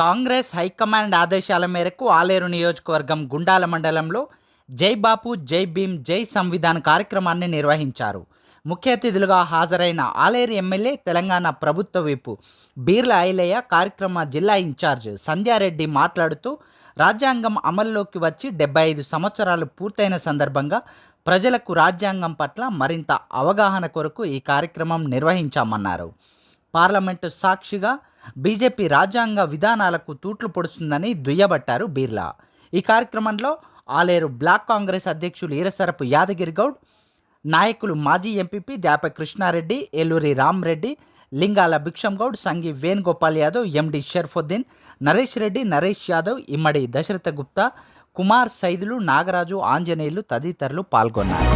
Congress high command ఆదేశాల మేరకు ఆలేరు నియోజకవర్గం గుండాల మండలంలో జై బాపు జై భీమ్ జై సంవిధాన్ కార్యక్రమాన్ని నిర్వహించారు. ముఖ్య అతిథులుగా హాజరైన ఆలేరు ఎమ్మెల్యే తెలంగాణ ప్రభుత్వ వైపు. బీర్ల ఐలయ్య కార్యక్రమ జిల్లా ఇన్ఛార్జ్ సంధ్యారెడ్డి మాట్లాడుతూ రాజ్యాంగం అమల్లోకి వచ్చి డెబ్బై ఐదు సంవత్సరాలు పూర్తయిన సందర్భంగా ప్రజలకు రాజ్యాంగం పట్ల మరింత అవగాహన కొరకు ఈ కార్యక్రమం నిర్వహించామన్నారు. పార్లమెంటు సాక్షిగా బీజేపీ రాజ్యాంగ విధానాలకు తూట్లు పొడుస్తుందని దుయ్యబట్టారు బీర్లా. ఈ కార్యక్రమంలో ఆలేరు బ్లాక్ కాంగ్రెస్ అధ్యక్షులు ఈరసరపు యాదగిరి గౌడ్ నాయకులు మాజీ ఎంపీపీ దాప కృష్ణారెడ్డి ఏలూరి రామ్రెడ్డి లింగాల భిక్షం గౌడ్ సంగి వేణుగోపాల్ యాదవ్ ఎండి షర్ఫుద్దీన్ నరేష్ రెడ్డి నరేష్ యాదవ్ ఇమ్మడి దశరథ గుప్తా కుమార్ సైదులు నాగరాజు ఆంజనేయులు తదితరులు పాల్గొన్నారు.